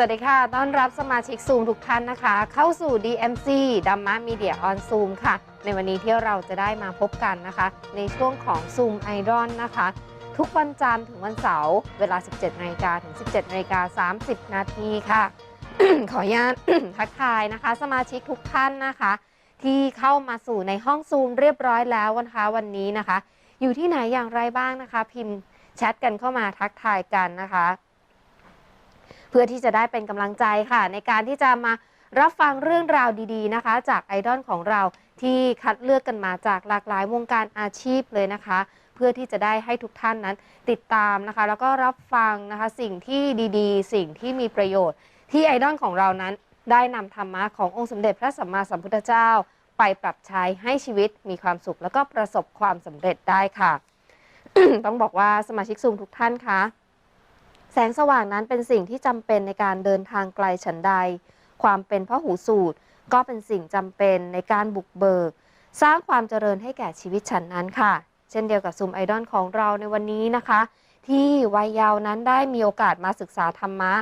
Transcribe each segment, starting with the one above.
สวัสดีค่ะ ต้อนรับสมาชิกซูมทุกท่านนะคะ เข้าสู่ DMC ดัมม m มีเดียออนซูมค่ะ ในวันนี้ที่เราจะได้มาพบกันนะคะ ในช่วงของซูมไอดอลนะคะ ทุกวันจันทร์ถึงวันเสาร์เวลา 17นาฬิกาถึง 17นาฬิกา30 นาทีค่ะ ขออนุญาตทักทายนะคะ สมาชิกทุกท่านนะคะ ที่เข้ามาสู่ในห้องซูมเรียบร้อยแล้วนะคะวันนี้นะคะ อยู่ที่ไหนอย่างไรบ้างนะคะ พิมพ์แชทกันเข้ามาทักทายกันนะคะ เพื่อที่จะได้เป็นกำลังใจค่ะ ในการที่จะมารับฟังเรื่องราวดีๆนะคะ จากไอดอลของเราที่คัดเลือกกันมาจากหลากหลายวงการอาชีพเลยนะคะ เพื่อที่จะได้ให้ทุกท่านนั้นติดตามนะคะ แล้วก็รับฟังนะคะสิ่งที่ดีๆ สิ่งที่มีประโยชน์ ที่ไอดอลของเรานั้น ได้นำธรรมะขององค์สมเด็จพระสัมมาสัมพุทธเจ้า ไปปรับใช้ให้ชีวิตมีความสุข แล้วก็ประสบความสำเร็จได้ค่ะ ต้องบอกว่าสมาชิกซูมทุกท่านคะ งสว่างนั้นเป็นสิ่งที่จำเป็นในการเดินทางไกลฉันใด ความเป็นพหูสูตร ก็เป็นสิ่งจำเป็นในการบุกเบิก สร้างความเจริญให้แก่ชีวิตฉันนั้นค่ะ เช่นเดียวกับซูมไอดอลของเราในวันนี้นะคะ ที่วัยเยาว์นั้นได้มีโอกาสมาศึกษาธรรมะ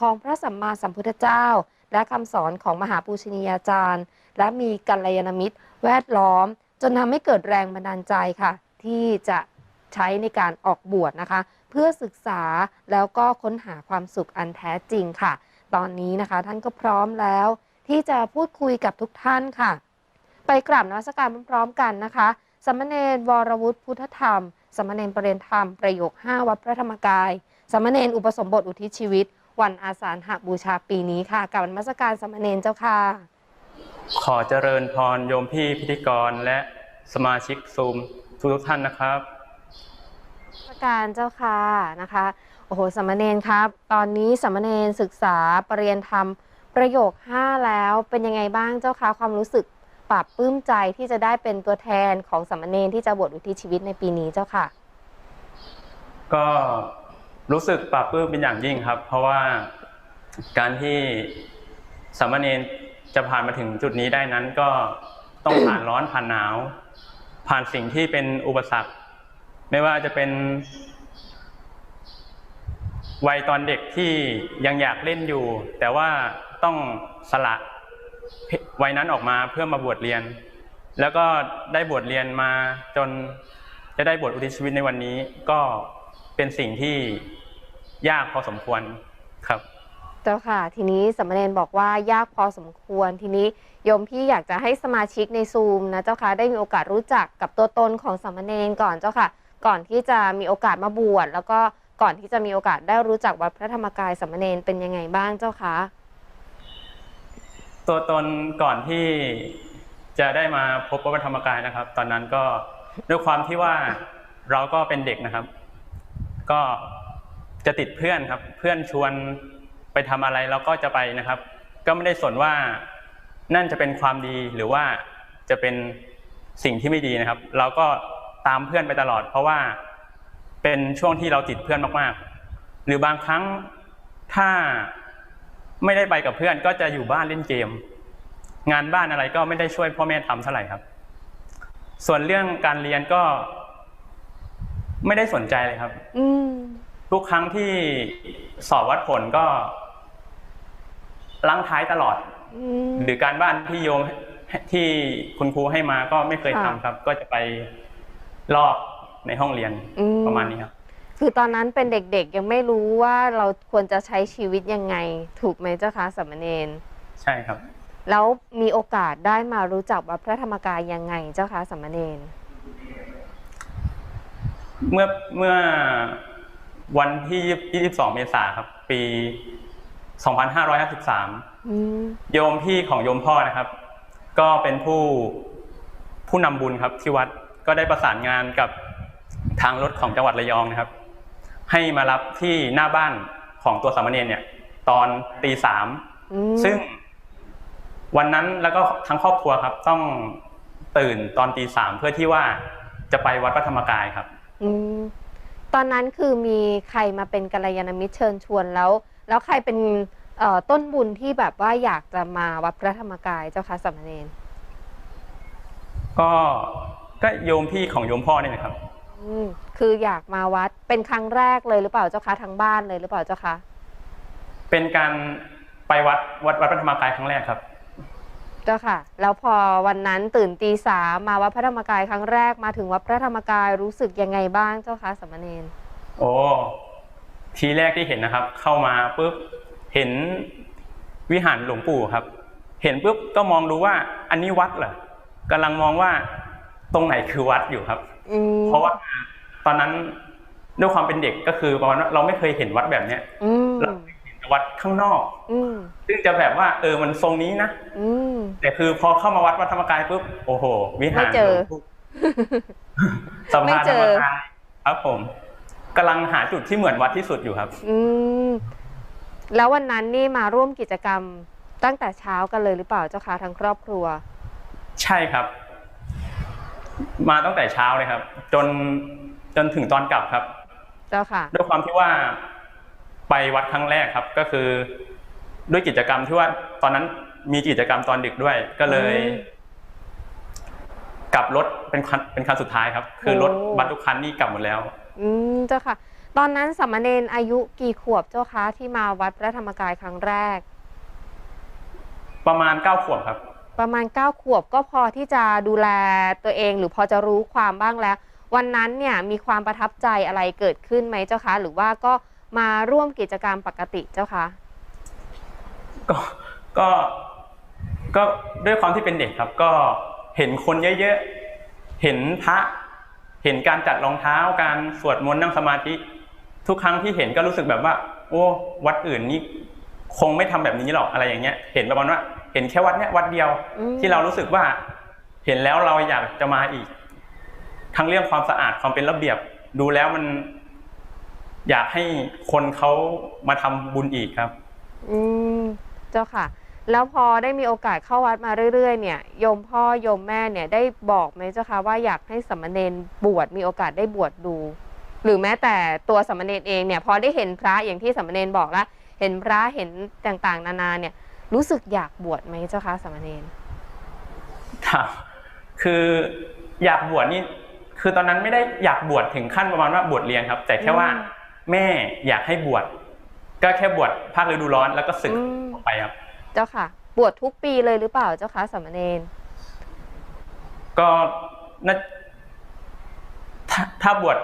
ของพระสัมมาสัมพุทธเจ้า และคำสอนของมหาปูชนียาจารย์ และมีกัลยาณมิตร แวดล้อม จนทำให้เกิดแรงบันดาลใจค่ะ ที่จะใช้ในการออกบวชนะคะ พื่อศึกษาแล้วก็ค้นหาความสุขอันแท้จริงค่ะ ตอนนี้นะคะท่านก็พร้อมแล้ว ที่จะพูดคุยกับทุกท่านค่ะ ไปกราบนมัสการพร้อมๆกันนะคะสามเณรวรวุฒิพุทธธรรมสามเณรประเรียนธรรมประโยค 5 วัดพระธรรมกายสามเณรอุปสมบทอุทิศชีวิต วันอาสาฬหบูชาปีนี้ค่ะกราบนมัสการสามเณรเจ้าค่ะ ขอเจริญพรโยมพี่พิธีกรและสมาชิกซูมทุกทุกท่านนะครับ นมัสการเจ้าค่ะนะคะ โอ้โหสามเณรครับ ตอนนี้สามเณรศึกษาปรริยนธรรมประโยค 5 แล้วเป็นยังไงบ้างเจ้าคะความรู้สึกปรับปลื้มใจที่จะได้เป็นตัวแทนของสามเณรที่จะบวชอุทิศชีวิตในปีนี้เจ้าค่ะ ก็รู้สึกปลาบปลื้มเป็นอย่างยิ่งครับ เพราะว่าการที่สามเณรจะผ่านมาถึงจุดนี้ได้นั้นก็ต้องผ่านร้อนผ่านหนาว ผ่านสิ่งที่เป็นอุปสรรค ไม่ว่าจะเป็น วัยตอนเด็กที่ยังอยากเล่นอยู่ แต่ว่าต้องสละวัยนั้นออกมาเพื่อมาบวชเรียน แล้วก็ได้บวชเรียนมาจนจะได้บวชอุทิศชีวิตในวันนี้ ก็เป็นสิ่งที่ยากพอสมควรครับเจ้าค่ะ ทีนี้สามเณรบอกว่ายากพอสมควรทีนี้โยมพี่อยากจะให้สมาชิกในซูมนะเจ้าค่ะได้มีโอกาสรู้จักกับตัวตนของสามเณรก่อนเจ้าค่ะ ก่อนที่จะมีโอกาสมาบวชแล้วก็ก่อนที่จะมีโอกาสได้รู้จักวัดพระธรรมกายสามเณรเป็นยังไงบ้างเจ้าคะตัวตนก่อนที่จะได้มาพบพระธรรมกายนะครับ ตอนนั้นก็ด้วยความที่ว่าเราก็เป็นเด็กนะครับ ก็จะติดเพื่อนครับ เพื่อนชวนไปทำอะไรเราก็จะไปนะครับ ก็ไม่ได้สนว่านั่นจะเป็นความดีหรือว่าจะเป็นสิ่งที่ไม่ดีนะครับ เราก็ ตามเพื่อนไปตลอด เพราะว่าเป็นช่วงที่เราติดเพื่อนมากๆ หรือบางครั้งถ้าไม่ได้ไปกับเพื่อนก็จะอยู่บ้านเล่นเกม งานบ้านอะไรก็ไม่ได้ช่วยพ่อแม่ทำเท่าไหร่ครับ ส่วนเรื่องการเรียนก็ไม่ได้สนใจเลยครับ อืม ทุกครั้งที่สอบวัดผลก็ลังท้ายตลอด อืม หรือการบ้านที่โยมที่คุณครูให้มาก็ไม่เคยทำค่ะครับ ก็จะไป ลอกในห้องเรียนอืประมาณนี้ครับ คือตอนนั้นเป็นเด็กๆ ยังไม่รู้ว่าเราควรจะใช้ชีวิตยังไง ถูกไหมเจ้าคะสามเณรใช่ครับ แล้วมีโอกาสได้มารู้จักวัดพระธรรมกายยังไงเจ้าคะสามเณรเมื่อเมื่อวันที่ 22 เมษายนครับ ปี 2553 อืมโยมพี่ของโยมพ่อนะครับ ก็เป็นผู้ผู้นำบุญครับที่วัด ก็ได้ประสานงานกับทางรถของจังหวัดระยองนะครับ ให้มารับที่หน้าบ้านของตัวสามเณรเนี่ย ตอนตีสามอืมซึ่งวันนั้นแล้วก็ทั้งครอบครัวครับ ต้องตื่นตอนตีสามเพื่อที่ว่าจะไปวัดพระธรรมกายครับอืมตอนนั้นคือมีใครมาเป็นกัลยาณมิตรเชิญชวนแล้ว แล้วใครเป็นเอ่อต้นบุญที่แบบว่าอยากจะมาวัดพระธรรมกายเจ้าคะสามเณรก็ ก็โยมพี่ของโยมพ่อเนี่ยนะครับ อืมคืออยากมาวัดเป็นครั้งแรกเลยหรือเปล่าเจ้าคะทั้งบ้านเลยหรือเปล่าเจ้าคะเเป็นการไปวัดวัดวัดพระธรรมกายครั้งแรกครับ เจ้าค่ะ แล้วพอวันนั้นตื่นตีสามมาวัดพระธรรมกายครั้งแรกมาถึงวัดพระธรรมกายรู้สึกยังไงบ้างเจ้าคะสามเณรโอ้ทีแรกที่เห็นนะครับ เข้ามาปุ๊บเห็นวิหารหลวงปู่ครับ เห็นปุ๊บก็มองดูว่าอันนี้วัดเหรอกำลังมองว่า ตรงไหนคือวัดอยู่ครับอืมเพราะว่าตอนนั้นด้วยความเป็นเด็กก็คือประมาณว่าเราไม่เคยเห็นวัดแบบเนี้ยอืมเราเคยเห็นแต่วัดข้างนอกอืมซึ่งจะแบบว่า เออมันทรงนี้นะอืมแต่คือพอเข้ามาวัดวัดธรรมกายปุ๊บโอ้โห วิหารไม่เจอหลวงปู่สะไม่พานเจธรรอมกายครับผมกำลังหาจุดที่เหมือนวัดที่สุดอยู่ครับ อืมแล้ววันนั้นนี่มาร่วมกิจกรรมตั้งแต่เช้ากันเลยหรือเปล่าเจ้าคะทั้งครอบครัว ใช่ครับ มาตั้งแต่เช้าเลยครับ จนจนถึงตอนกลับครับ เจ้าค่ะ ด้วยความที่ว่าไปวัดครั้งแรกครับ ก็คือ ด้วยกิจกรรมที่ว่าตอนนั้นมีกิจกรรมตอนดึกด้วย ก็เลยอืมกลับรถเป็นคันเป็นคันสุดท้ายครับ คือโอ้รถบัสทุกคันนี่กลับหมดแล้ว อืมเจ้าค่ะ ตอนนั้นสามเณรอายุกี่ขวบเจ้าคะที่มาวัดพระธรรมกายครั้งแรก ประมาณเก้าขวบครับ ประมาณเก้าขวบก็พอที่จะดูแลตัวเอง หรือพอจะรู้ความบ้างแล้ว วันนั้นเนี่ยมีความประทับใจอะไรเกิดขึ้นไหมเจ้าคะ หรือว่าก็มาร่วมกิจกรรมปกติเจ้าคะก็ก็ก็ด้วยความที่เป็นเด็กครับ ก็เห็นคนเยอะๆเห็นพระ เห็นการจัดรองเท้าการสวดมนต์นั่งสมาธิ ทุกครั้งที่เห็นก็รู้สึกแบบว่า โอ้ วัดอื่นนี่คงไม่ทำแบบนี้หรอกอะไรอย่างเงี้ย เห็นประมาณว่า เห็นแค่วัดเนี้ยวัดเดียวอืมที่เรารู้สึกว่า เห็นแล้วเราอยากจะมาอีก ทั้งเรื่องความสะอาดความเป็นระเบียบ ดูแล้วมัน อยากให้คนเขามาทำบุญอีกครับ อืมเจ้าค่ะแล้วพอได้มีโอกาสเข้าวัดมาเรื่อย ๆ เนี่ยโยมพ่อโยมแม่เนี่ยได้บอกไหมเจ้าคะว่าอยากให้สามเณรบวชมีโอกาสได้บวชดูหรือแม้แต่ตัวสามเณรเองเนี่ยพอได้เห็นพระอย่างที่สามเณรบอกแล้วเห็นพระเห็นต่างๆ นานาเนี่ย รู้สึกอยากบวชไหมเจ้าคะสามเณรถามคืออยากบวชนี่คือตอนนั้นไม่ได้อยากบวชถึงขั้นประมาณว่าบวชเรียนครับ แต่แค่ว่าแม่อยากให้บวชก็แค่บวชภาคฤดูร้อนแล้วก็ศึกอืมออกไปครับ เจ้าค่ะ บวชทุกปีเลยหรือเปล่าเจ้าคะสามเณรก็น่าถ้าถ้าบวช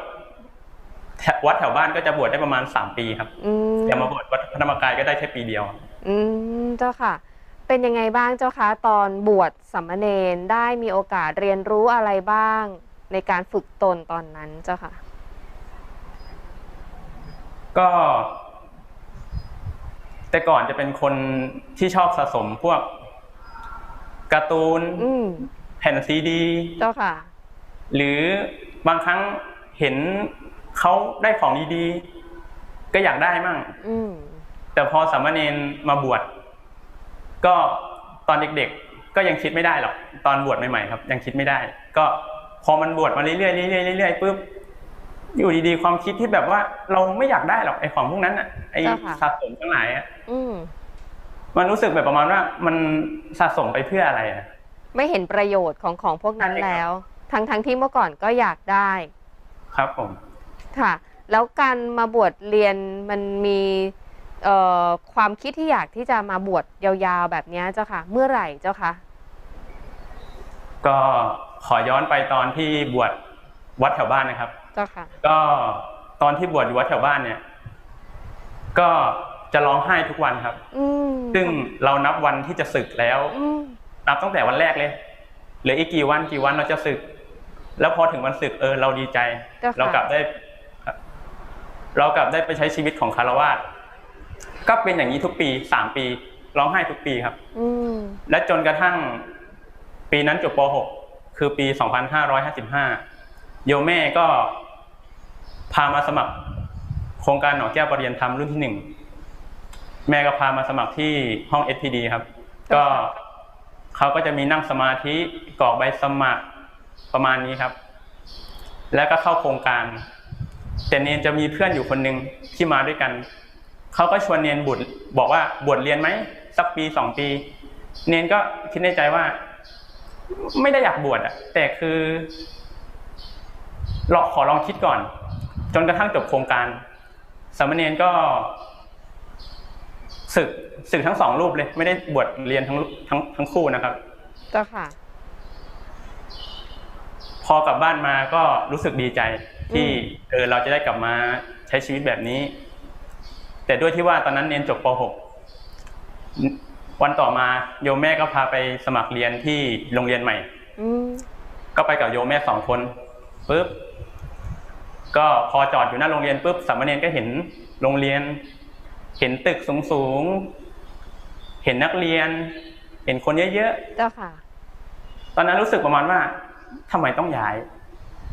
แถววัดแถวบ้านก็จะบวชได้ประมาณสามปีครับอืมแต่มาบวชวัดพระธรรมกายก็ได้แค่ปีเดียว อืมเจ้าค่ะ เป็นยังไงบ้างเจ้าคะตอนบวชสามเณรได้มีโอกาสเรียนรู้อะไรบ้าง ในการฝึกตนตอนนั้นเจ้าค่ะ ก็ แต่ก่อนจะเป็นคนที่ชอบสะสมพวกการ์ตูนอืมแผ่นซีดี เจ้าค่ะ หรือบางครั้งเห็นเขาได้ของดีๆ ก็อยากได้มั่ง อืม แต่พอสามเณรมาบวชก็ตอนเด็กๆ ก็ยังคิดไม่ได้หรอกตอนบวชใหม่ๆครับ ยังคิดไม่ได้ ก็พอมันบวชมาเรื่อยๆเรื่อยๆเรื่อยๆปุ๊บอยู่ดีๆความคิดที่แบบว่าเราไม่อยากได้หรอกไอ้ของพวกนั้นอะไอ้เจ้าค่ะสะสมทั้งหลายอะอืมมันรู้สึกแบบประมาณว่า มันสะสมไปเพื่ออะไรอะไม่เห็นประโยชน์ของของพวกนั้นใช่ครับแล้ว ทั้งทั้งที่เมื่อก่อนก็อยากได้ ครับผม ค่ะ แล้วการมาบวชเรียนมันมีเอ่อ ความคิดที่อยากที่จะมาบวชยาวๆแบบเนี้ยเจ้าค่ะ เมื่อไหร่เจ้าคะก็ขอย้อนไปตอนที่บวชวัดแถวบ้านนะครับ เจ้าค่ะ ก็ตอนที่บวชอยู่วัดแถวบ้านเนี่ย ก็จะร้องไห้ทุกวันครับอืมซึ่งเรานับวันที่จะศึกแล้วอืมนับตั้งแต่วันแรกเลยเหลืออีกกี่วันกี่วันเราจะศึก แล้วพอถึงวันศึกเออเราดีใจเจ้าค่ะเรากลับได้ เรากลับได้ไปใช้ชีวิตของคารวาส ก็เป็นอย่างนี้ทุกปีสามปีร้องไห้ทุกปีครับ อืมและจนกระทั่ง ปีนั้นจบป .6 คือปี 2555 โยมแม่ก็พามาสมัคร โครงการหนองแก้วปรริยนธรรมรุ่นที่หนึ่งแม่ก็พามาสมัครที่ห้อง SPD ครับ ก็เขาก็จะมีนั่งสมาธิกรอกใบสมัครประมาณนี้ครับ แล้วก็เข้าโครงการ แต่เนนจะมีเพื่อนอยู่คนหนึ่งที่มาด้วยกัน เขาก็ชวนเนนบุตรบอกว่าบวชเรียนไหมสักปีสองปี เนนก็คิดในใจว่า ไม่ได้อยากบวชอะแต่คือลองขอลองคิดก่อน จนกระทั่งจบโครงการสามเณรก็ศึกศึกทั้งสองรูปเลย ไม่ได้บวชเรียนทั้งทั้งทั้งคู่นะครับเจ้าค่ะ พอกลับบ้านมาก็รู้สึกดีใจที่อืมเออเราจะได้กลับมาใช้ชีวิตแบบนี้ แต่ด้วยที่ว่าตอนนั้นเรียนจบป .6 วันต่อมาโยมแม่ก็พาไปสมัครเรียนที่โรงเรียนใหม่อืมก็ไปกับโยมแม่สองคนปุ๊บก็พอจอดอยู่หน้าโรงเรียนปุ๊บสามเณรก็เห็นโรงเรียน เห็นตึกสูงๆเห็นนักเรียน เห็นคนเยอะเจ้าค่ะๆตอนนั้นรู้สึกประมาณว่าทำไมต้องย้าย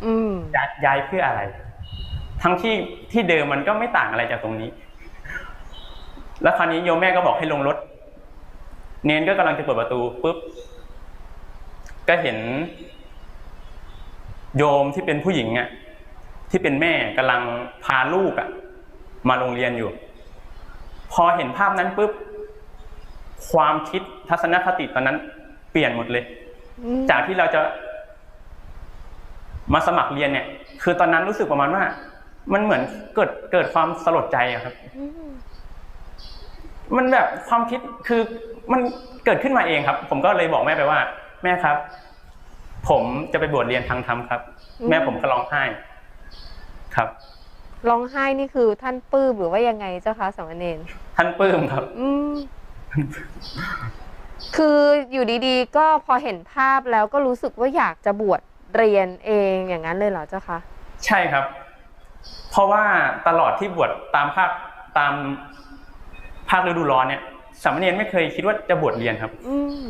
อืมย้ายย้ายเพื่ออะไร ทั้งที่ที่เดิมมันก็ไม่ต่างอะไรจากตรงนี้ แล้วคราวนี้โยมแม่ก็บอกให้ลงรถ เนนก็กำลังจะเปิดประตูปุ๊บ ก็เห็น โยมที่เป็นผู้หญิงอะ ที่เป็นแม่กำลังพาลูกอะ มาโรงเรียนอยู่ พอเห็นภาพนั้นปุ๊บ ความคิดทัศนคติตอนนั้น เปลี่ยนหมดเลย จากที่เราจะ มาสมัครเรียนเนี่ย คือตอนนั้นรู้สึกประมาณว่า มันเหมือนเกิดเกิดความสลดใจอะครับ มมันแบบความคิดคือมันเกิดขึ้นมาเองครับ ผมก็เลยบอกแม่ไปว่า แม่ครับ ผมจะไปบวชเรียนทางธรรมครับ แม่ผมก็ร้องไห้ครับร้องไห้นี่คือท่านปลื้มหรือว่ายังไงเจ้าคะสามเณรท่านปลื้มครับ อืมคืออยู่ดีๆ ก็พอเห็นภาพแล้วก็รู้สึกว่าอยากจะบวชเรียนเองอย่างนั้นเลยเหรอเจ้าคะใช่ครับ เพราะว่าตลอดที่บวชตามภาคตาม ภาคฤดูร้อนเนี่ยสามเณรไม่เคยคิดว่าจะบวชเรียนครับ อืม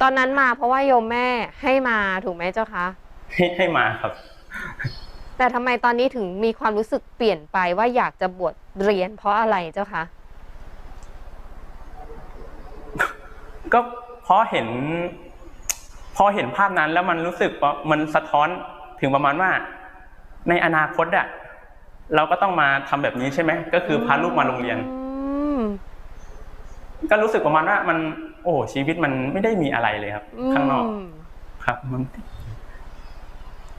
ตอนนั้นมาเพราะว่าโยมแม่ให้มาถูกไหมเจ้าคะให้ให้มาครับ แต่ทำไมตอนนี้ถึงมีความรู้สึกเปลี่ยนไปว่าอยากจะบวชเรียนเพราะอะไรเจ้าคะก็เพราะเห็น พอเห็นภาพนั้นแล้วมันรู้สึกว่ามันสะท้อนถึงประมาณว่า ในอนาคตอะเราก็ต้องมาทำแบบนี้ใช่ไหมก็คือพาลูกมาโรงเรียน อืม ก็รู้สึกประมาณว่ามัน โอ้ชีวิตมันไม่ได้มีอะไรเลยครับ ข้างนอกมครับมัน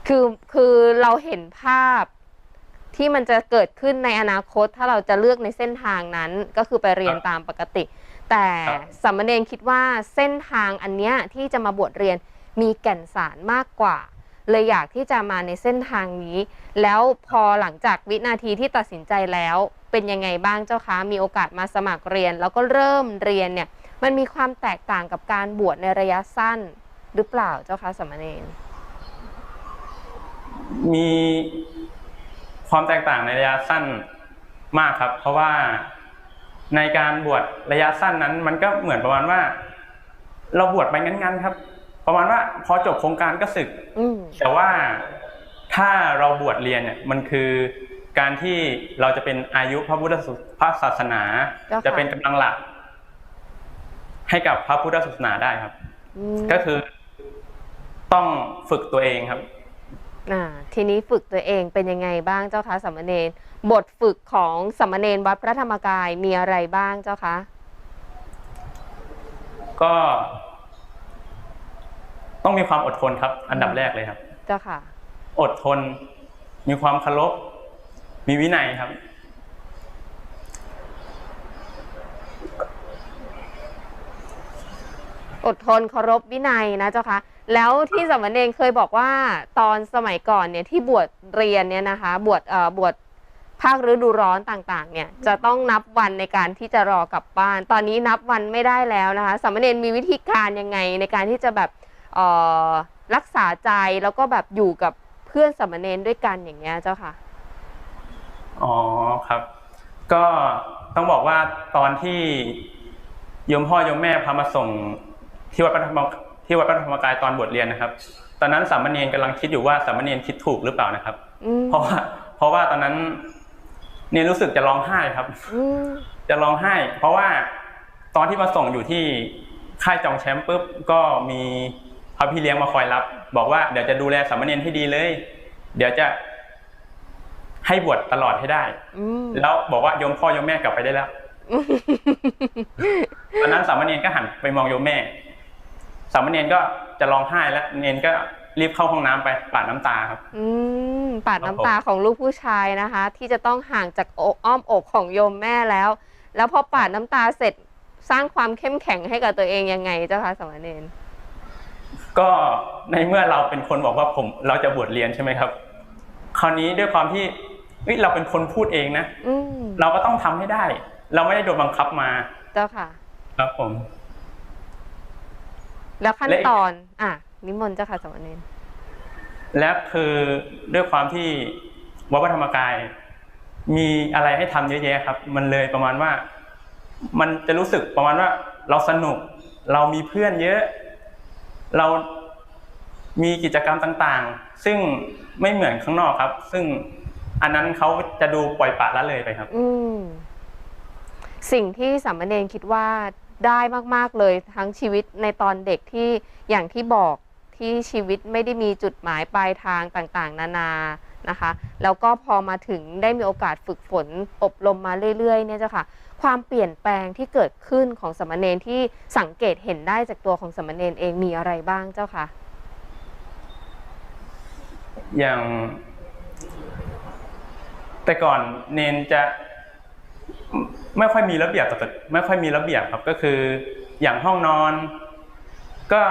คือคือเราเห็นภาพที่มันจะเกิดขึ้นในอนาคต ถ้าเราจะเลือกในเส้นทางนั้น ก็คือไปเรียนตามปกติ แต่สามเณรคิดว่าเส้นทางอันเนี้ยที่จะมาบวชเรียนมีแก่นสารมากกว่า เลยอยากที่จะมาในเส้นทางนี้ แล้วพอหลังจากวินาทีที่ตัดสินใจแล้วเป็นยังไงบ้างเจ้าคะ มีโอกาสมาสมัครเรียน แล้วก็เริ่มเรียนเนี่ย มันมีความแตกต่างกับการบวชในระยะสั้นหรือเปล่าเจ้าคะสามเณรมีความแตกต่างในระยะสั้นมากครับ เพราะว่าในการบวชระยะสั้นนั้น มันก็เหมือนประมาณว่า เราบวชไปงั้นๆครับ ประมาณว่าพอจบโครงการก็สึกอืม แต่ว่าถ้าเราบวชเรียนเนี่ยมันคือการที่เราจะเป็นอายุพระพุทธพระศาสนาเจ้าค่ะจะเป็นกำลังหลัก ให้กับพระพุทธศาสนาได้ครับอืมก็คือต้องฝึกตัวเองครับอ่าทีนี้ฝึกตัวเองเป็นยังไงบ้างเจ้าคะสามเณรบทฝึกของสามเณรวัดพระธรรมกายมีอะไรบ้างเจ้าคะก็ ต้องมีความอดทนครับ อันดับแรกเลยครับ เจ้าค่ะ อดทน มีความเคารพมีวินัยครับ อดทนเคารพวินัยนะเจ้าคะแล้วที่สามเณรเคยบอกว่าตอนสมัยก่อนเนี่ยที่บวชเรียนเนี่ยนะคะ บวชเอ่อบวชภาคฤดูร้อนต่างๆ เนี่ยจะต้องนับวันในการที่จะรอกลับบ้าน ตอนนี้นับวันไม่ได้แล้วนะคะสามเณรมีวิธีการยังไงในการที่จะแบบเอ่อ รักษาใจแล้วก็แบบอยู่กับเพื่อนสามเณรด้วยกันอย่างเงี้ยเจ้าค่ะ อ๋อครับ ก็ต้องบอกว่าตอนที่โยมพ่อโยมแม่พามาส่งที่วัดพระธรรมที่วัดพระธรรมกายตอนบวชเรียนนะครับ ตอนนั้นสามเณรกำลังคิดอยู่ว่าสามเณรคิดถูกหรือเปล่านะครับอืมเพราะว่า เพราะว่าตอนนั้นเนี่ยรู้สึกจะร้องไห้ครับอืมจะร้องไห้ เพราะว่าตอนที่มาส่งอยู่ที่ค่ายจองแชมป์ปุ๊บก็มีพ ระพี่เลี้ยงมาคอยรับ บอกว่าเดี๋ยวจะดูแลสามเณรให้ดีเลย เดี๋ยวจะให้บวชตลอดให้ได้อืมแล้วบอกว่าโยมพ่อโยมแม่กลับไปได้แล้วตอนนั้นสามเณรก็หันไปมองโยมแม่ สามเณรก็จะร้องไห้แล้วเนรก็รีบเข้าห้องน้ำไปปาดน้ำตาครับ อืมปาดครับน้ำตาของลูกผู้ชายนะคะ ที่จะต้องห่างจากอกอ้อมอกของโยมแม่แล้ว แล้วพอปาดน้ำตาเสร็จสร้างความเข้มแข็งให้กับตัวเองยังไงเจ้าคะสามเณร ก็ในเมื่อเราเป็นคนบอกว่าผมเราจะบวชเรียนใช่ไหมครับ คราวนี้ด้วยความที่เฮ้ยเราเป็นคนพูดเองนะอืมเราก็ต้องทำให้ได้ เราไม่ได้โดนบังคับมา เจ้าค่ะ ครับผม แล้วขั้นและอีกตอน อะนิมนต์เจ้าค่ะสามเณรและคือด้วยความที่วัดพระธรรมกาย มีอะไรให้ทำเยอะแยะครับ มันเลยประมาณว่า มันจะรู้สึกประมาณว่า เราสนุก เรามีเพื่อนเยอะ เรามีกิจกรรมต่างๆ ซึ่งไม่เหมือนข้างนอกครับ ซึ่งอันนั้นเขาจะดูปล่อยปละละเลยไปครับ อืมสิ่งที่สามเณรคิดว่าได้มาก ๆ เลยทั้งชีวิตในตอนเด็กที่อย่างที่บอกที่ชีวิตไม่ได้มีจุดหมายปลายทางต่างๆ นานานะคะ แล้วก็พอมาถึงได้มีโอกาสฝึกฝนอบรมมาเรื่อยๆ เนี่ยเจ้าค่ะ ความเปลี่ยนแปลงที่เกิดขึ้นของสามเณรที่สังเกตเห็นได้จากตัวของสามเณรเองมีอะไรบ้างเจ้าค่ะอย่าง แต่ก่อนเนนจะไม่ค่อยมีระเบียบต่อไม่ค่อยมีระเบียบครับก็คือ อย่างห้องนอน ก็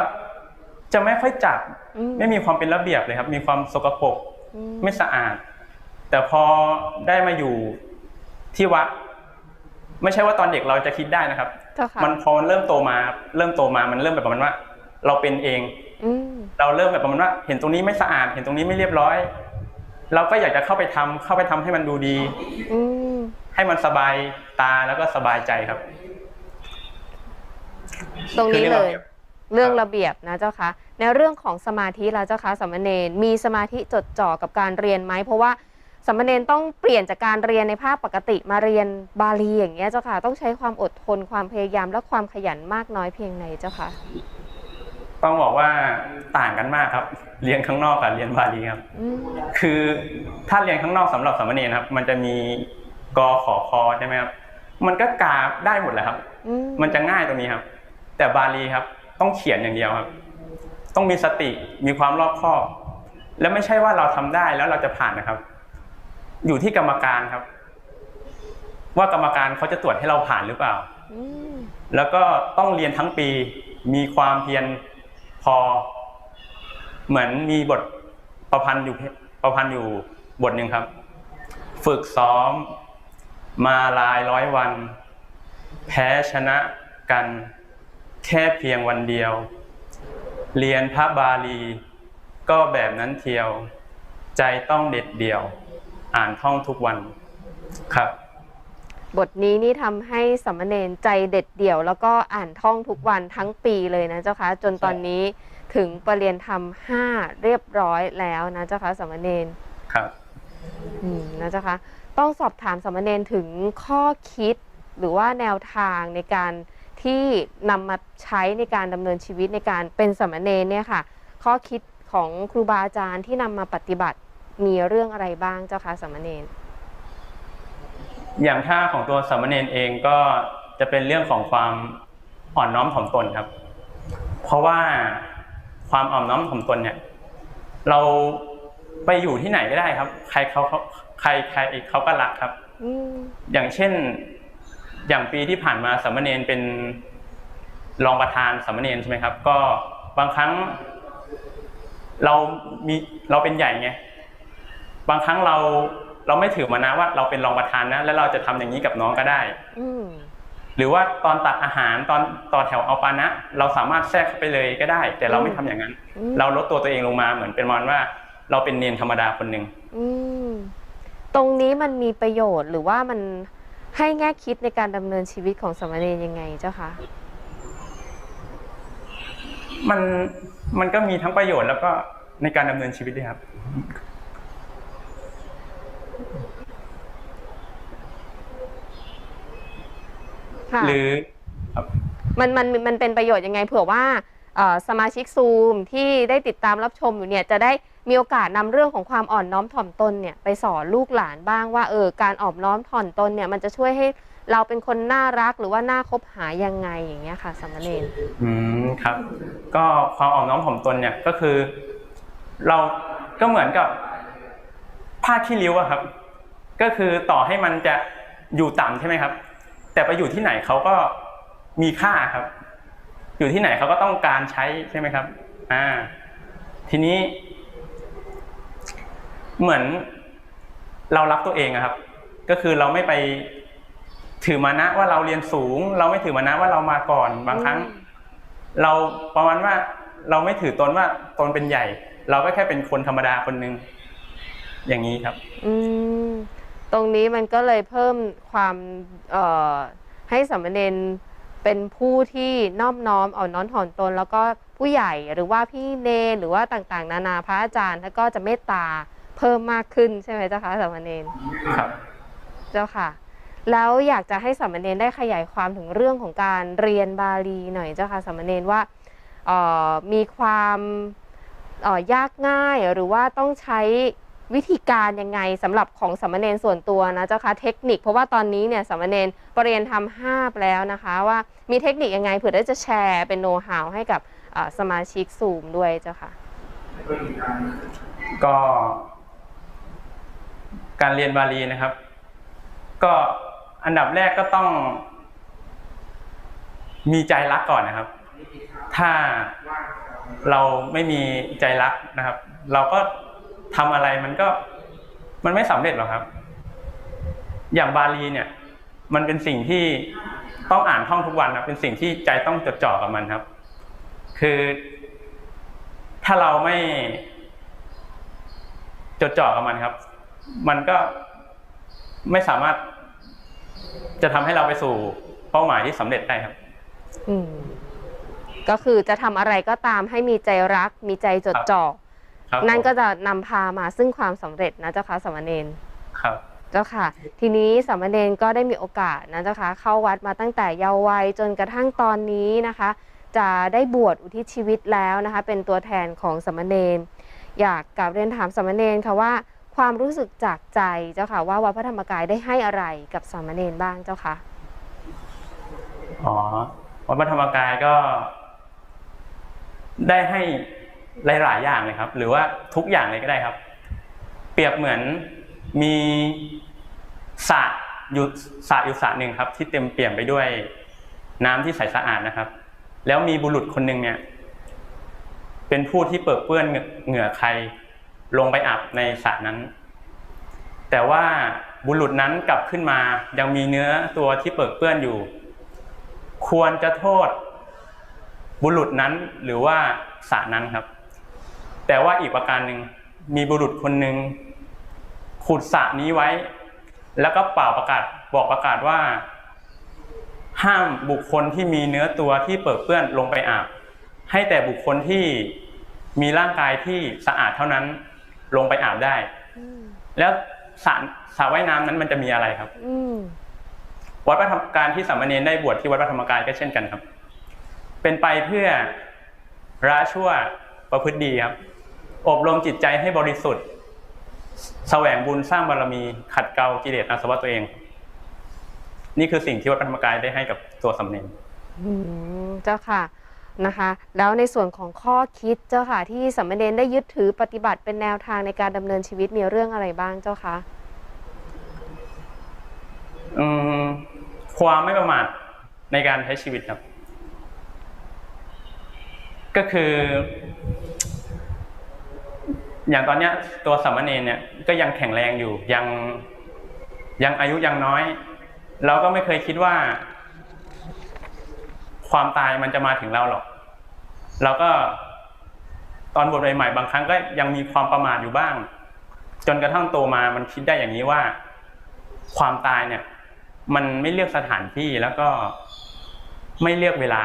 จะไม่ค่อยจัดอืมไม่มีความเป็นระเบียบเลยครับ มีความสกปรกอืมไม่สะอาด แต่พอได้มาอยู่ที่วัด ไม่ใช่ว่าตอนเด็กเราจะคิดได้นะครับเจ้าค่ะมันพอมันเริ่มโตมาเริ่มโตมามันเริ่มแบบประมาณว่า เราเป็นเองอืมเราเริ่มแบบประมาณว่า เห็นตรงนี้ไม่สะอาด เห็นตรงนี้ไม่เรียบร้อย เราก็อยากจะเข้าไปทำเข้าไปทำให้มันดูดีอืมให้มันสบายตาแล้วก็สบายใจครับ ตรงนี้คือเลเรื่องยระเบียบเรื่องระเบียบนะเจ้าคะในเรื่องของสมาธิแล้วเจ้าคะสามเณรมีสมาธิจดจ่อกับการเรียนไหมเพราะว่า สามเณรต้องเปลี่ยนจากการเรียนในภาคปกติมาเรียนบาลีอย่างเงี้ยเจ้าค่ะ ต้องใช้ความอดทนความพยายามและความขยันมากน้อยเพียงไหนเจ้าคะต้องบอกว่าต่างกันมากครับ เรียนข้างนอกกับเรียนบาลีครับอืมคือถ้าเรียนข้างนอกสำหรับสามเณรครับ มันจะมีกอขอคอใช่ไหมครับมันก็กาได้หมดแหละครับอืมมันจะง่ายตรงนี้ครับ แต่บาลีครับ ต้องเขียนอย่างเดียวครับ ต้องมีสติมีความรอบคอบ แล้วไม่ใช่ว่าเราทำได้แล้วเราจะผ่านนะครับ อยู่ที่กรรมการครับ ว่ากรรมการเขาจะตรวจให้เราผ่านหรือเปล่าอืมแล้วก็ต้องเรียนทั้งปี มีความเพียรพอ เหมือนมีบทประพันธ์อยู่ประพันธ์อยู่บทหนึ่งครับ ฝึกซ้อม มาหลายร้อยวัน แพ้ชนะกัน แค่เพียงวันเดียว เรียนพระบาลี ก็แบบนั้นเทียว ใจต้องเด็ดเดี่ยว อ่านท่องทุกวันครับ บทนี้นี่ทำให้สามเณรใจเด็ดเดี่ยว แล้วก็อ่านท่องทุกวันทั้งปีเลยนะเจ้าคะจนตอนนี้ถึงประเรียนธรรมห้าเรียบร้อยแล้วนะเจ้าคะสามเณรครับ อืมนะเจ้าคะต้องสอบถามสามเณรถึงข้อคิดหรือว่าแนวทางในการที่นำมาใช้ในการดำเนินชีวิตในการเป็นสามเณรเนี่ยค่ะ ข้อคิดของครูบาอาจารย์ที่นำมาปฏิบัติ มีเรื่องอะไรบ้างเจ้าคะสามเณรอย่างท่าของตัวสามเณรเองก็จะเป็นเรื่องของความอ่อนน้อมถ่อมตนครับ เพราะว่าความอ่อนน้อมถ่อมตนเนี่ย เราไปอยู่ที่ไหนก็ได้ครับ ใครเขาเขาใครใครเขาก็รักครับอืมอย่างเช่น อย่างปีที่ผ่านมาสามเณรเป็นรองประธานสามเณรใช่ไหมครับ ก็บางครั้ง เรามีเราเป็นใหญ่ไง บางครั้งเราเราไม่ถือมานะว่าเราเป็นรองประธานนะ แล้วเราจะทำอย่างนี้กับน้องก็ได้อืมหรือว่าตอนตักอาหารตอนต่อแถวเอาปานะ เราสามารถแทรกเข้าไปเลยก็ได้ แต่เราไม่ทำอย่างนั้นอืมเราลดตัวตัวเองลงมาเหมือนเป็นประมันว่า เราเป็นเนนธรรมดาคนหนึ่งอืมตรงนี้มันมีประโยชน์หรือว่ามันให้แง่คิดในการดำเนินชีวิตของสามเณรยังไงเจ้าคะมันมันก็มีทั้งประโยชน์แล้วก็ในการดำเนินชีวิตด้วยครับ ค่ะ หรือมันมันมันเป็นประโยชน์ยังไงเผื่อว่าเอ่อสมาชิกซูมที่ได้ติดตามรับชมอยู่เนี่ยจะได้มีโอกาสนำเรื่องของความอ่อนน้อมถ่อมตนเนี่ยไปสอนลูกหลานบ้างว่าเออการอ่อนน้อมถ่อมตนเนี่ยมันจะช่วยให้เราเป็นคนน่ารักหรือว่าน่าคบหายังไงอย่างเงี้ยค่ะสามเณรอืมครับ ก็ความอ่อนน้อมถ่อมตนเนี่ยก็คือ เราก็เหมือนกับผ้าขี้ริ้วอะครับ ก็คือต่อให้มันจะอยู่ต่ำใช่ไหมครับ แต่ไปอยู่ที่ไหนเขาก็มีค่าครับ อยู่ที่ไหนเขาก็ต้องการใช้ใช่ไหมครับ อ่า ทีนี้ เหมือนเรารักตัวเองอะครับ ก็คือเราไม่ไปถือมานะว่าเราเรียนสูง เราไม่ถือมานะว่าเรามาก่อนบางครั้ง เราประมาณว่าเราไม่ถือตนว่าตนเป็นใหญ่ เราก็แค่เป็นคนธรรมดาคนหนึ่งอย่างนี้ครับ อืม ตรงนี้มันก็เลยเพิ่มความเอ่อให้สามเณรเป็นผู้ที่นอบน้อมอ่อนน้อมถ่อมตน แล้วก็ผู้ใหญ่หรือว่าพี่เนรหรือว่าต่างๆ นานาพระอาจารย์ท่านก็จะเมตตาเพิ่มมากขึ้นใช่ไหมเจ้าคะสามเณรครับ เจ้าค่ะ แล้วอยากจะให้สามเณรได้ขยายความถึงเรื่องของการเรียนบาลีหน่อยเจ้าค่ะสามเณรว่าเอ่อมีความเอ่อยากง่ายหรือว่าต้องใช้ วิธีการยังไงสำหรับของสามเณรส่วนตัวนะเจ้าค่ะเทคนิค เพราะว่าตอนนี้เนี่ยสามเณรปรริยนทำห้าแล้วนะคะว่ามีเทคนิคยังไงเผื่อได้จะแชร์เป็นโน้ตฮาวให้กับสมาชิกซูมด้วยเจ้าค่ะ ก็ การเรียนบาลีนะครับ ก็อันดับแรกก็ต้อง มีใจรักก่อนนะครับ ถ้าเราไม่มีใจรักนะครับ เราก็ ทำอะไรมันก็มันไม่สำเร็จหรอกครับ อย่างบาลีเนี่ย มันเป็นสิ่งที่ต้องอ่านท่องทุกวันครับเป็นสิ่งที่ใจต้องจดจ่อกับมันครับ คือถ้าเราไม่จดจ่อกับมันครับ มันก็ไม่สามารถจะทำให้เราไปสู่เป้าหมายที่สำเร็จได้ครับ อืมก็คือจะทำอะไรก็ตามให้มีใจรัก มีใจจดจ่อ นั่นผมก็จะนำพามาซึ่งความสำเร็จนะเจ้าค่ะสามเณรครับ เจ้าค่ะ ทีนี้สามเณรก็ได้มีโอกาสนะเจ้าค่ะเข้าวัดมาตั้งแต่เยาว์วัยจนกระทั่งตอนนี้นะคะ จะได้บวชอุทิศชีวิตแล้วนะคะ เป็นตัวแทนของสามเณรอยากกลับเรียนถามสามเณรค่ะว่าความรู้สึกจากใจเจ้าค่ะ ว่าวัดพระธรรมกายได้ให้อะไรกับสามเณรบ้างเจ้าค่ะอ๋อวัดพระธรรมกายก็ได้ให้ หลาย ๆ อย่างเลยครับ หรือว่าทุกอย่างเลยก็ได้ครับ เปรียบเหมือนมีสระอยู่สระอยู่สระหนึ่งครับ ที่เต็มเปี่ยมไปด้วยน้ำที่ใสสะอาดนะครับ แล้วมีบุรุษคนหนึ่งเนี่ย เป็นผู้ที่เปิดเปื้อนเหงื่อเหงื่อใครลงไปอาบในสระนั้น แต่ว่าบุรุษนั้นกลับขึ้นมายังมีเนื้อตัวที่เปิดเปื้อนอยู่ ควรจะโทษบุรุษนั้นหรือว่าสระนั้นครับ แต่ว่าอีกประการหนึ่งมีบุรุษคนหนึ่งขุดสระนี้ไว้ แล้วก็เป่าประกาศบอกประกาศว่า ห้ามบุคคลที่มีเนื้อตัวที่เปิดเปื้อนลงไปอาบ ให้แต่บุคคลที่มีร่างกายที่สะอาดเท่านั้นลงไปอาบได้ แล้วสระสระว่ายน้ำนั้นมันจะมีอะไรครับวัดพระธรรมการที่สามเณรได้บวชที่วัดพระธรรมกายก็เช่นกันครับ เป็นไปเพื่อละชั่วประพฤติดีครับ อบรมจิตใจให้บริสุทธิ์ แสวงบุญสร้างบารมี ขัดเกลากิเลสอาสวะตัวเอง นี่คือสิ่งที่วัดพระธรรมกายได้ให้กับตัวสามเณรอืมเจ้าค่ะนะคะ แล้วในส่วนของข้อคิดเจ้าค่ะ ที่สามเณรได้ยึดถือปฏิบัติเป็นแนวทางในการดำเนินชีวิตมีเรื่องอะไรบ้างเจ้าคะอืมความไม่ประมาทในการใช้ชีวิตครับ ก็คือ อย่างตอนเนี้ยตัวสามเณรเนี่ยก็ยังแข็งแรงอยู่ยังยังอายุยังน้อย เราก็ไม่เคยคิดว่า ความตายมันจะมาถึงเราหรอก เราก็ตอนบวชใหม่ๆบางครั้งก็ยังมีความประมาทอยู่บ้าง จนกระทั่งโตมามันคิดได้อย่างนี้ว่า ความตายเนี่ย มันไม่เลือกสถานที่แล้วก็ไม่เลือกเวลา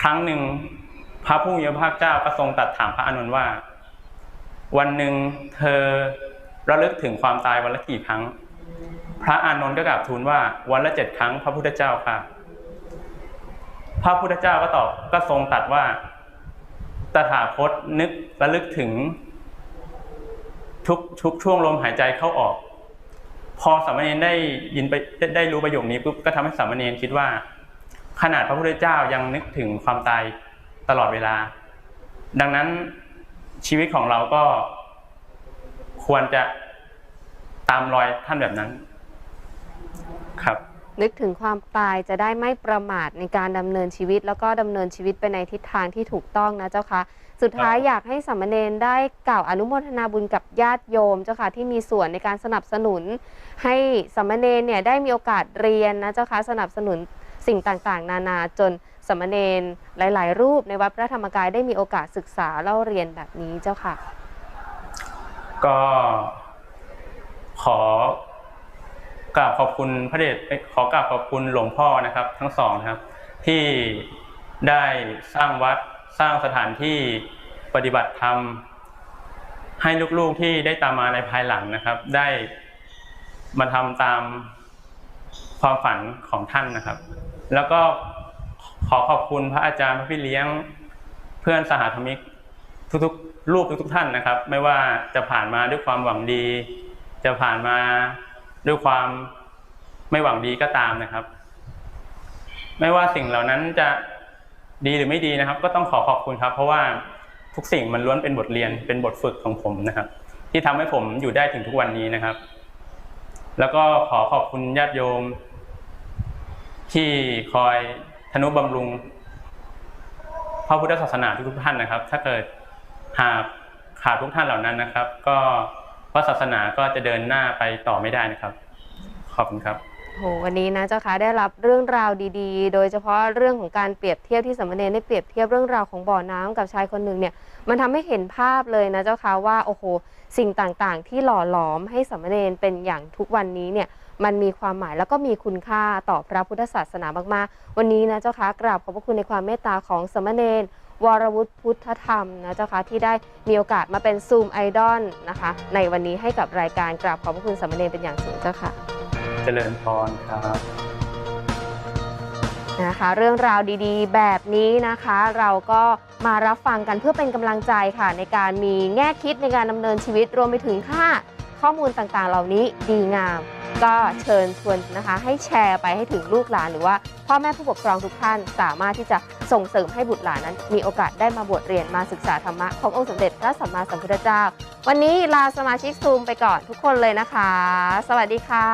ครั้งหนึ่งพระผู้มีพระภาคเจ้าก็ทรงตรัสถามพระอานนว่า วันหนึ่งเธอระลึกถึงความตายวันละกี่ครั้ง พระอานนท์ก็กราบทูลว่าวันละเจ็ดครั้ง พระพุทธเจ้าค่ะ พระพุทธเจ้าก็ตอบก็ทรงตรัสว่าตถาคตนึกระลึกถึง ทุกทุกช่วงลมหายใจเข้าออก พอสามเณรได้ยินไปได้รู้ประโยคนี้ปุ๊บก็ทำให้สามเณรคิดว่า ขนาดพระพุทธเจ้ายังนึกถึงความตายตลอดเวลา ดังนั้น ชีวิตของเราก็ควรจะตามรอยท่านแบบนั้น ครับ นึกถึงความตายจะได้ไม่ประมาทในการดำเนินชีวิต แล้วก็ดำเนินชีวิตไปในทิศทางที่ถูกต้องนะเจ้าค่ะสุดท้ายครับอยากให้สามเณรได้กล่าวอนุโมทนาบุญกับญาติโยมเจ้าค่ะที่มีส่วนในการสนับสนุน ให้สามเณรเนี่ยได้มีโอกาสเรียนนะเจ้าค่ะสนับสนุน สิ่งต่างๆ นานาจนสามเณรหลาย ๆ รูปในวัดพระธรรมกายได้มีโอกาสศึกษาเล่าเรียนแบบนี้เจ้าค่ะ ก็ขอกราบขอบคุณพระเดชขอกราบขอบคุณหลวงพ่อนะครับ ทั้งสองนะครับ ที่ได้สร้างวัดสร้างสถานที่ปฏิบัติธรรมให้ลูกๆที่ได้ตามมาในภายหลังนะครับ ได้มาทำตามความฝันของท่านนะครับ แล้วก็ขอขอบคุณพระอาจารย์พระพี่เลี้ยงเพื่อนสหธรรมิกทุกๆ รูปทุกๆ ท่านนะครับ ไม่ว่าจะผ่านมาด้วยความหวังดี จะผ่านมาด้วยความไม่หวังดีก็ตามนะครับ ไม่ว่าสิ่งเหล่านั้นจะดีหรือไม่ดีนะครับ ก็ต้องขอขอบคุณครับ เพราะว่าทุกสิ่งมันล้วนเป็นบทเรียนเป็นบทฝึกของผมนะครับ ที่ทำให้ผมอยู่ได้ถึงทุกวันนี้นะครับ แล้วก็ขอขอบคุณญาติโยม ที่คอยทนุบำรุงพระพุทธศาสนาทุกท่านนะครับ ถ้าเกิดหากขาดทุกท่านเหล่านั้นนะครับ ก็พระศาสนาก็จะเดินหน้าไปต่อไม่ได้นะครับ ขอบคุณครับโหวันนี้นะเจ้าค่ะได้รับเรื่องราวดีๆ โดยเฉพาะเรื่องของการเปรียบเทียบที่สามเณรได้เปรียบเทียบเรื่องราวของบ่อน้ำกับชายคนหนึ่งเนี่ยมันทำให้เห็นภาพเลยนะเจ้าค่ะว่าโอ้โหสิ่งต่างๆ ที่หล่อหลอมให้สามเณรเป็นอย่างทุกวันนี้เนี่ย มันมีความหมายแล้วก็มีคุณค่าต่อพระพุทธศาสนามากๆ วันนี้นะเจ้าค่ะกราบขอบพระคุณในความเมตตาของสามเณรวรวุฒิพุทธธรรมนะเจ้าค่ะที่ได้มีโอกาสมาเป็นซูมไอดอลนะคะ ในวันนี้ให้กับรายการกราบขอบพระคุณสามเณรเป็นอย่างสูงเจ้าค่ะเจริญพรครับนะคะ เรื่องราวดีๆ แบบนี้นะคะ เราก็มารับฟังกันเพื่อเป็นกำลังใจค่ะ ในการมีแง่คิดในการดำเนินชีวิตรวมไปถึงค่า ข้อมูลต่างๆ เหล่านี้ดีงาม ก็เชิญชวนนะคะให้แชร์ไปให้ถึงลูกหลานหรือว่าพ่อแม่ผู้ปกครองทุกท่านสามารถที่จะส่งเสริมให้บุตรหลานนั้น มีโอกาสได้มาบวชเรียนมาศึกษาธรรมะขององค์สมเด็จพระสัมมาสัมพุทธเจ้า วันนี้ลาสมาชิกซูมไปก่อนทุกคนเลยนะคะ สวัสดีค่ะ